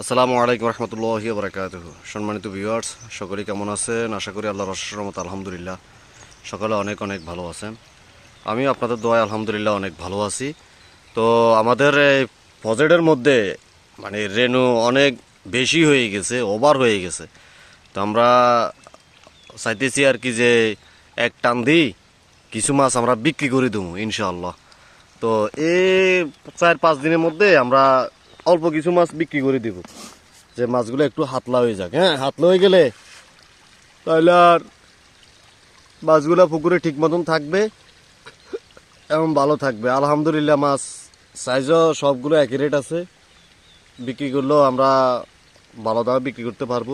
আসসালামু আলাইকুম রহমতুল্লাহি বরকাত সম্মানিত ভিউয়ার্স সকলে কেমন আছেন? আশা করি আল্লাহ রহমত, আলহামদুলিল্লাহ। সকলে অনেক অনেক ভালো আছেন। আমি আপনাদের দোয়ায় আলহামদুলিল্লাহ অনেক ভালো আছি। তো আমাদের এই প্রজেক্টের মধ্যে মানে রেনু অনেক বেশি হয়ে গেছে ওভার হয়ে গেছে। তো আমরা চাইতেছি আর কি যে এক টান দিই, কিছু মাছ আমরা বিক্রি করে দেবো, ইনশাআল্লাহ। তো এই চার পাঁচ দিনের মধ্যে আমরা অল্প কিছু মাছ বিক্রি করে দিব। যে মাছগুলো একটু হাতলা হয়ে যাক হ্যাঁ? হাতলা হয়ে গেলে তাহলে আর মাছগুলো পুকুরে ঠিক মতন থাকবে এবং ভালো থাকবে। আলহামদুলিল্লাহ মাছ সাইজও সবগুলো একই রেট আছে। বিক্রি করলেও আমরা ভালো দামে বিক্রি করতে পারব।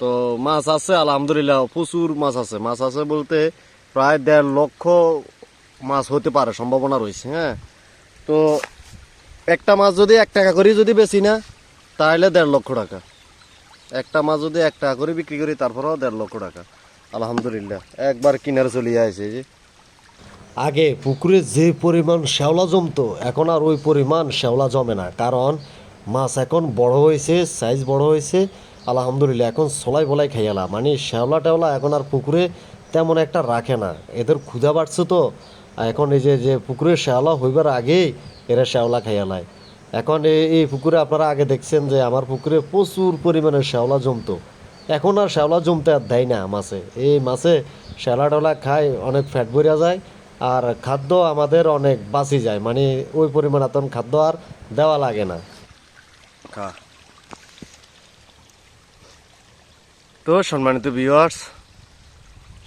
তো মাছ আছে, আলহামদুলিল্লাহ প্রচুর মাছ আছে। মাছ আছে বলতে প্রায় দেড় লক্ষ মাছ হতে পারে, সম্ভাবনা রয়েছে হ্যাঁ? তো একটা মাছ যদি এক টাকা করে যদি বেশি না, তাহলে দেড় লক্ষ টাকা। একটা মাছ যদি এক টাকা করে বিক্রি করি, তারপরেও দেড় লক্ষ টাকা। আলহামদুলিল্লাহ, একবার কিনারে চলে আসে যে। আগে পুকুরে যে পরিমাণ শ্যাওলা জমতো, এখন আর ওই পরিমাণ শ্যাওলা জমে না। কারণ মাছ এখন বড় হয়েছে সাইজ বড় হয়েছে। আলহামদুলিল্লাহ, এখন সলাই বলাই খাইয়ালা। মানে শ্যাওলা টেওলা এখন আর পুকুরে তেমন একটা রাখে না। এদের ক্ষুধা বাড়ছে তো। এখন এই যে যে পুকুরে শ্যাওলা হইবার আগেই এরা শ্যাওলা খাইয়ালায় এখন এই পুকুরে আপনারা আগে দেখছেন যে আমার পুকুরে প্রচুর পরিমাণে শ্যাওলা জমতো। এখন আর শ্যাওলা জমতে আর দেয় না মাছে। এই মাছে শ্যাওলা টেওলা খায়, অনেক ফ্যাট বেরিয়া যায় আর খাদ্য আমাদের অনেক বাঁচি যায়। মানে ওই পরিমাণ এত খাদ্য আর দেওয়া লাগে না। তো সম্মানিত ভিউয়ার্স